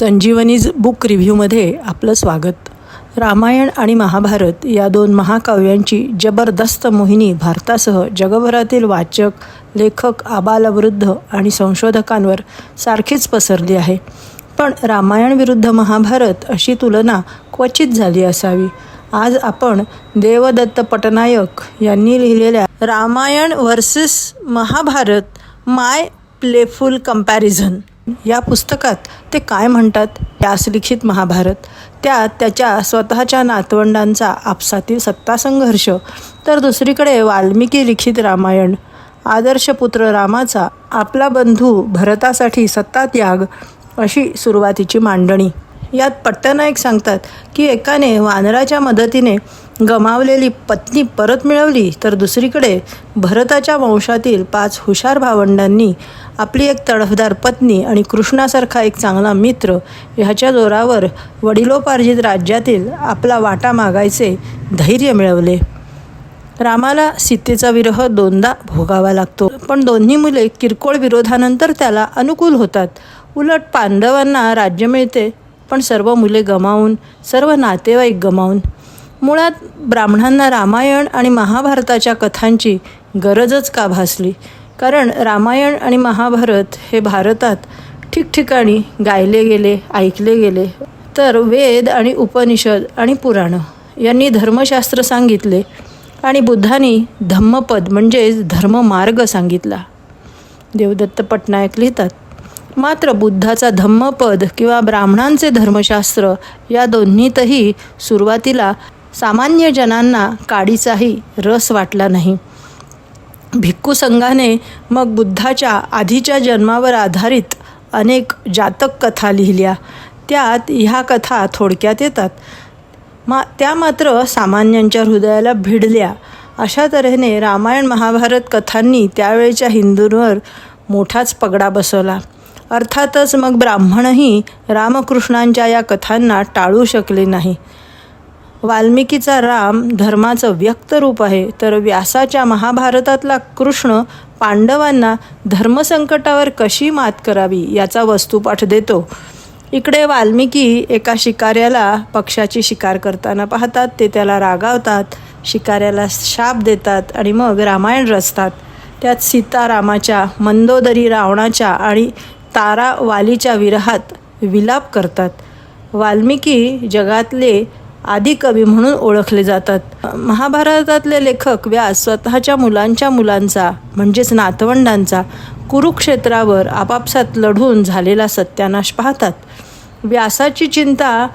संजीवनीज book रिव्ह्यूमध्ये आपलं स्वागत. रामायण आणि महाभारत या दोन महाकाव्यांची जबरदस्त मोहिनी भारतासह जगभरातील वाचक लेखक आबालवृद्ध आणि संशोधकांवर सारखीच पसरली आहे. पण रामायण विरुद्ध महाभारत अशी तुलना क्वचित झाली असावी. आज आपण देवदत्त पटनायक यांनी लिहिलेल्या Ramayana versus Mahabharata my playful comparison या पुस्तकात ते काय म्हणतात? त्यास लिखित महाभारत. त्यात त्याच्या स्वतःच्या नातवंडांचा आपसातील सत्तासंघर्ष तर दुसरीकडे वाल्मिकी लिखित रामायण. आदर्शपुत्र रामाचा आपला बंधू भरतासाठी सत्तात्याग अशी सुरुवातीची मांडणी. यात पट्टनायक सांगतात की एकाने वानराच्या मदतीने गमावलेली पत्नी परत मिळवली तर दुसरीकडे भरताच्या वंशातील पाच हुशार भावंडांनी आपली एक तडफदार पत्नी आणि कृष्णासारखा एक चांगला मित्र ह्याच्या जोरावर वडिलोपार्जित राज्यातील आपला वाटा मागायचे धैर्य मिळवले. रामाला सीतेचा विरह दोनदा भोगावा लागतो. पण दोन्ही मुले किरकोळ विरोधानंतर त्याला अनुकूल होतात. उलट पांडवांना राज्य मिळते पण सर्व मुले गमावून सर्व नातेवाईक गमावून. मुळात ब्राह्मणांना रामायण आणि महाभारताच्या कथांची गरजच का भासली? कारण रामायण आणि महाभारत हे भारतात ठिकठिकाणी गायले गेले ऐकले गेले. तर वेद आणि उपनिषद आणि पुराणं यांनी धर्मशास्त्र सांगितले आणि बुद्धांनी धम्मपद म्हणजेच धर्ममार्ग सांगितला. देवदत्त पटनायक लिहितात मात्र बुद्धाचा धम्मपद किंवा ब्राह्मणांचे धर्मशास्त्र या दोन्हीतही सुरुवातीला सामान्य जनांना काडीचाही रस वाटला नाही. भिक्खू संघाने मग बुद्धाच्या आधीच्या जन्मावर आधारित अनेक जातक कथा लिहिल्या. त्यात ह्या कथा थोडक्यात येतात. मा त्या मात्र सामान्यांच्या हृदयाला भिडल्या. अशा तऱ्हेने रामायण महाभारत कथांनी त्यावेळच्या हिंदूंवर मोठाच पगडा बसवला. अर्थातच मग ब्राह्मणही रामकृष्णांच्या या कथांना टाळू शकले नाही. वाल्मिकीचा राम धर्माचं व्यक्त रूप आहे. तर व्यासाच्या महाभारतातला कृष्ण पांडवांना धर्मसंकटावर कशी मात करावी याचा वस्तुपाठ देतो. इकडे वाल्मिकी एका शिकाऱ्याला पक्षाची शिकार करताना पाहतात. ते त्याला रागावतात शिकाऱ्याला शाप देतात आणि मग रामायण रचतात. त्यात सीता रामाच्या मंदोदरी रावणाच्या आणि तारा वालीच्या विरहात विलाप करतात. वाल्मिकी जगातले आदी कवी म्हणून ओळखले जातात. महाभारतातले लेखक व्यास स्वतःच्या मुलांच्या मुलांचा म्हणजेच नातवंडांचा कुरुक्षेत्रावर आपापसात लढून झालेला सत्यानाश पाहतात. व्यासाची चिंता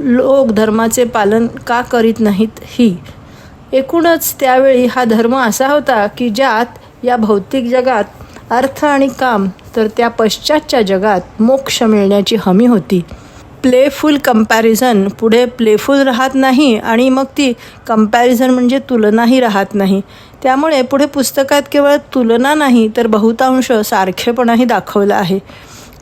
लोक धर्माचे पालन का करीत नाहीत ही. एकूणच त्यावेळी हा धर्म असा होता की ज्यात या भौतिक जगात अर्थ आणि काम तर त्या पश्चातच्या जगात मोक्ष मिळण्याची हमी होती. प्लेफुल कंपॅरिझन पुढे प्लेफुल राहत नाही आणि मग ती कंपॅरिझन म्हणजे तुलनाही राहत नाही. त्यामुळे पुढे पुस्तकात केवळ तुलना नाही तर बहुतांश सारखेपणाही दाखवलं आहे.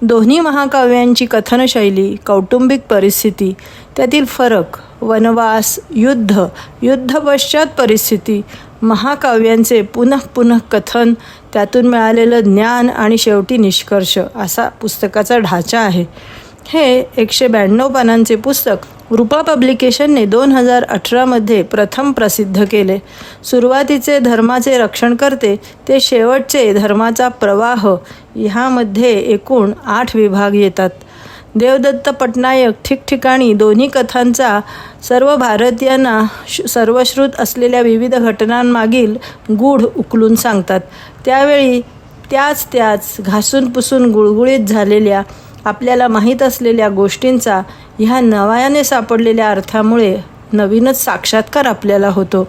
दोन्ही महाकाव्यांची कथनशैली कौटुंबिक परिस्थिती त्यातील फरक वनवास युद्ध युद्धपश्चात परिस्थिती महाकाव्यांचे पुनः पुनः कथन त्यातून मिळालेलं ज्ञान आणि शेवटी निष्कर्ष असा पुस्तकाचा ढाचा आहे. हे एकशे ब्याण्णव पानांचे पुस्तक रूपा पब्लिकेशनने दोन हजार अठरामध्ये प्रथम प्रसिद्ध केले. सुरुवातीचे धर्माचे रक्षण करते ते शेवटचे धर्माचा प्रवाह ह्यामध्ये एकूण आठ विभाग येतात. देवदत्त पटनायक ठिकठिकाणी दोन्ही कथांचा सर्व भारतीयांना सर्वश्रुत असलेल्या विविध घटनांमागील गूढ उकलून सांगतात. त्यावेळी त्याच त्याच घासून पुसून गुळगुळीत झालेल्या आपल्याला माहीत असलेल्या गोष्टींचा ह्या नव्याने सापडलेल्या अर्थामुळे नवीनच साक्षात्कार आपल्याला होतो.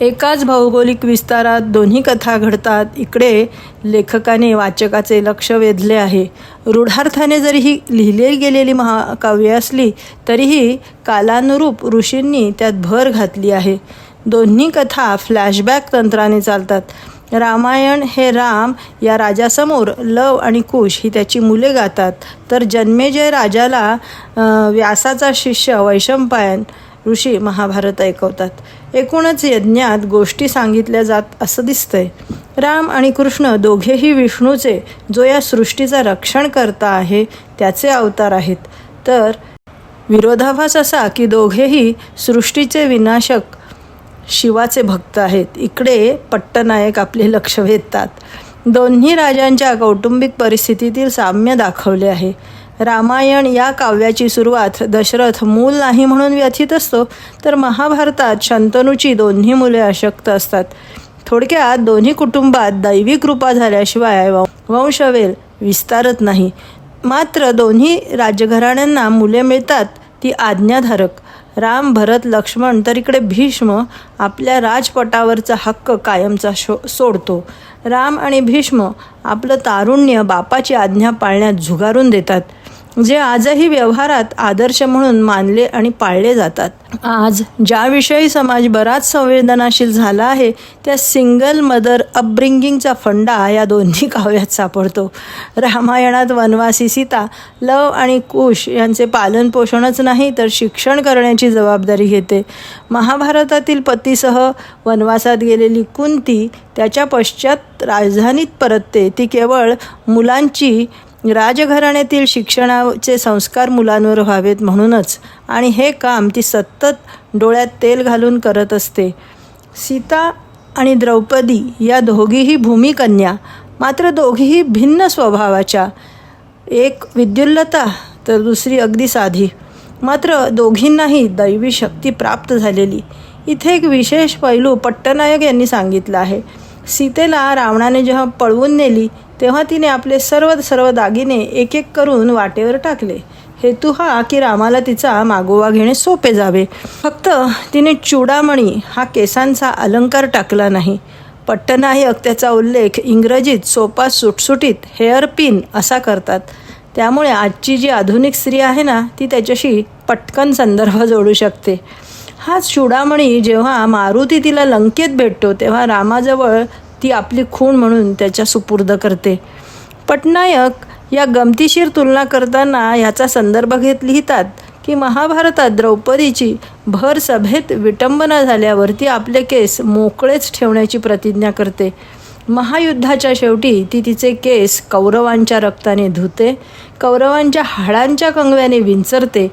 एकाच भौगोलिक विस्तारात दोन्ही कथा घडतात. इकडे लेखकाने वाचकाचे लक्ष वेधले आहे. रूढार्थाने जरी ही लिहिली गेलेली महाकाव्य असली तरीही कालानुरूप ऋषींनी त्यात भर घातली आहे. दोन्ही कथा फ्लॅशबॅक तंत्राने चालतात. रामायण हे राम या राजासमोर लव आणि कुश ही त्याची मुले गातात. तर जन्मेजय राजाला व्यासाचा शिष्य वैशंपायन ऋषी महाभारत ऐकवतात. एकूणच यज्ञात गोष्टी सांगितल्या जात असं दिसतंय. राम आणि कृष्ण दोघेही विष्णूचे जो या सृष्टीचा रक्षण करता आहे त्याचे अवतार आहेत. तर विरोधाभास असा की दोघेही सृष्टीचे विनाशक शिवाचे भक्त आहेत. इकडे पट्टनायक आपले लक्ष वेधतात. दोन्ही राजांच्या कौटुंबिक परिस्थितीतील साम्य दाखवले आहे. रामायण या काव्याची सुरुवात दशरथ मूल नाही म्हणून व्यथित असतो तर महाभारतात शंतनूची दोन्ही मुले अशक्त असतात. थोडक्यात दोन्ही कुटुंबात दैवी कृपा झाल्याशिवाय वंशवेल विस्तारत नाही. मात्र दोन्ही राजघराण्यांना मुले मिळतात ती आज्ञाधारक. राम भरत लक्ष्मण तर इकडे भीष्म आपल्या राजपटावरचा हक्क कायमचा शो सोडतो. राम आणि भीष्म आपलं तारुण्य बापाची आज्ञा पाळण्यात झुगारून देतात. जे आजही व्यवहारात आदर्श म्हणून मानले आणि पाळले जातात. आज ज्याविषयी समाज बराच संवेदनाशील झाला आहे त्या सिंगल मदर अपब्रिंगिंगचा फंडा या दोन्ही काव्यात सापडतो. रामायणात वनवासी सीता लव आणि कुश यांचे पालनपोषणच नाही तर शिक्षण करण्याची जबाबदारी घेते. महाभारतातील पतीसह वनवासात गेलेली कुंती त्याच्या पश्चात राजधानीत परतते. ती केवळ मुलांची राजघराण्यातील शिक्षणाचे संस्कार मुलांवर व्हावेत म्हणूनच. आणि हे काम ती सतत डोळ्यात तेल घालून करत असते. सीता आणि द्रौपदी या दोघीही भूमिकन्या मात्र दोघीही भिन्न स्वभावाच्या. एक विद्युल्लता तर दुसरी अगदी साधी. मात्र दोघींनाही दैवी शक्ती प्राप्त झालेली. इथे एक विशेष पैलू पट्टनायक यांनी सांगितलं आहे. सीतेला रावणाने जेव्हा पळवून नेली तेव्हा तिने आपले सर्व सर्व दागिने एक एक करून वाटेवर टाकले. हेतू हा की रामाला तिचा मागोवा घेणे सोपे जावे. फक्त तिने चुडामणी हा केसांचा अलंकार टाकला नाही. पट्टनायक त्याचा उल्लेख. इंग्रजीत सोपा सुटसुटीत हेअर पिन असा करतात. त्यामुळे आजची जी आधुनिक स्त्री आहे ना ती त्याच्याशी पटकन संदर्भ जोडू शकते. हाच चुडामणी जेव्हा मारुती तिला लंकेत भेटतो तेव्हा रामाजवळ ती आपली खूण म्हणून त्याच्या सुपूर्द करते. पटनायक या गमतीशीर तुलना करताना ह्याचा संदर्भ घेत लिहितात की महाभारतात द्रौपदीची भर सभेत विटंबना झाल्यावर ती आपले केस मोकळेच ठेवण्याची प्रतिज्ञा करते. महायुद्धाच्या शेवटी ती तिचे केस कौरवांच्या रक्ताने धुते कौरवांच्या हाडांच्या कंगव्याने विंचरते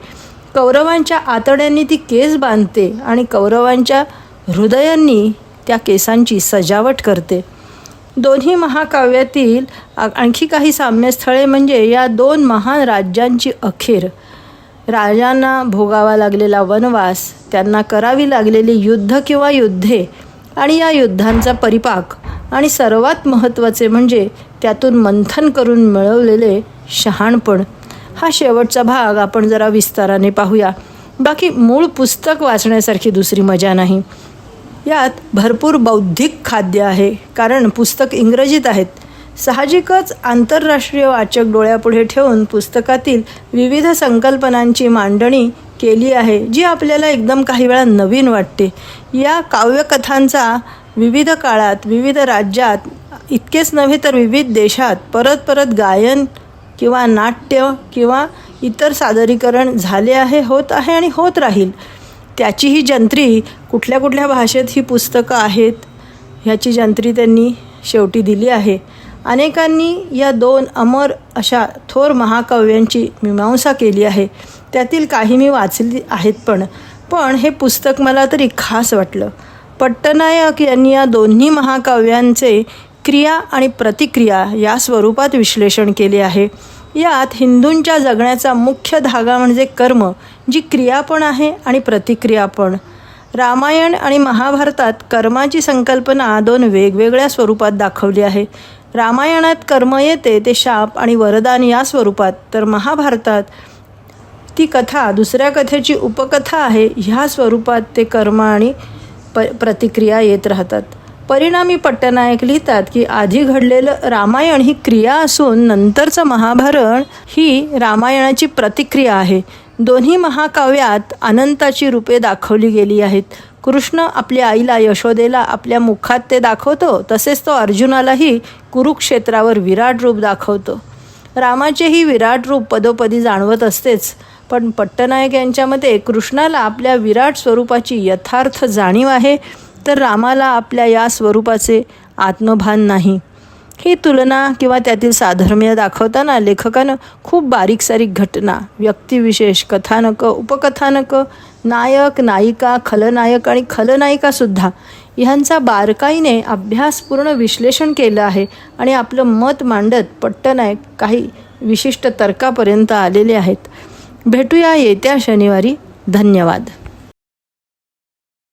कौरवांच्या आतड्यांनी ती केस बांधते आणि कौरवांच्या हृदयांनी त्या केसांची सजावट करते. दोन्ही महाकाव्यातील आणखी काही साम्यस्थळे म्हणजे या दोन महान राज्यांची अखेर. राजांना भोगावा लागलेला वनवास त्यांना करावी लागलेली युद्ध किंवा युद्धे आणि या युद्धांचा परिपाक आणि सर्वात महत्त्वाचे म्हणजे त्यातून मंथन करून मिळवलेले शहाणपण. हा शेवटचा भाग आपण जरा विस्ताराने पाहूया. बाकी मूळ पुस्तक वाचण्यासारखी दुसरी मजा नाही. यात भरपूर बौद्धिक खाद्य आहे कारण पुस्तक इंग्रजीत आहेत. साहजिकच आंतरराष्ट्रीय वाचक डोळ्यापुढे ठेवून पुस्तकातील विविध संकल्पनांची मांडणी केली आहे जी आपल्याला एकदम काही वेळा नवीन वाटते. या काव्यकथांचा विविध काळात विविध राज्यात इतकेच नव्हे तर विविध देशात परत परत गायन किंवा नाट्य किंवा इतर सादरीकरण झाले आहे होत आहे आणि होत राहील. त्याची ही जंत्री कुठल्या कुठल्या भाषेत ही पुस्तकं आहेत ह्याची जंत्री त्यांनी शेवटी दिली आहे. अनेकांनी या दोन अमर अशा थोर महाकाव्यांची मीमांसा केली आहे. त्यातील काही मी वाचली आहेत पण पण हे पुस्तक मला तरी खास वाटलं. पट्टनायक यांनी या दोन्ही महाकाव्यांचे क्रिया आणि प्रतिक्रिया या स्वरूपात विश्लेषण केले आहे. यात हिंदूंच्या जगण्याचा मुख्य धागा म्हणजे कर्म जी क्रिया पण आहे आणि प्रतिक्रिया पण. रामायण आणि महाभारतात कर्माची संकल्पना दोन वेगवेगळ्या स्वरूपात दाखवली आहे. रामायणात कर्म येते ते शाप आणि वरदान या स्वरूपात. तर महाभारतात ती कथा दुसऱ्या कथेची उपकथा आहे ह्या स्वरूपात ते कर्म आणि प प्रतिक्रिया येत राहतात. परिणामी पट्टनायक लिहितात की आधी घडलेलं रामायण ही क्रिया असून नंतरचं महाभारत ही रामायणाची प्रतिक्रिया आहे. दोन्ही महाकाव्यात अनंताची रूपे दाखवली गेली आहेत. कृष्ण आपल्या आईला यशोदेला आपल्या मुखात ते दाखवतो तसेच तो अर्जुनालाही कुरुक्षेत्रावर विराट रूप दाखवतो. रामाचेही विराट रूप पदोपदी जाणवत असतेच पण पट्टनायक यांच्या मते कृष्णाला आपल्या विराट स्वरूपाची यथार्थ जाणीव आहे तर रामाला आपल्या या स्वरूपाचे आत्मभान नाही. ही तुलना किंवा त्यातील साधर्म्य दाखवताना लेखकानं खूप बारीक सारीक घटना व्यक्तिविशेष कथानकं उपकथानकं नायक नायिका खलनायक आणि खलनायिकासुद्धा ह्यांचा बारकाईने अभ्यासपूर्ण विश्लेषण केलं आहे आणि आपलं मत मांडत पट्टनायक काही विशिष्ट तर्कापर्यंत आलेले आहेत. भेटूया येत्या शनिवारी. धन्यवाद.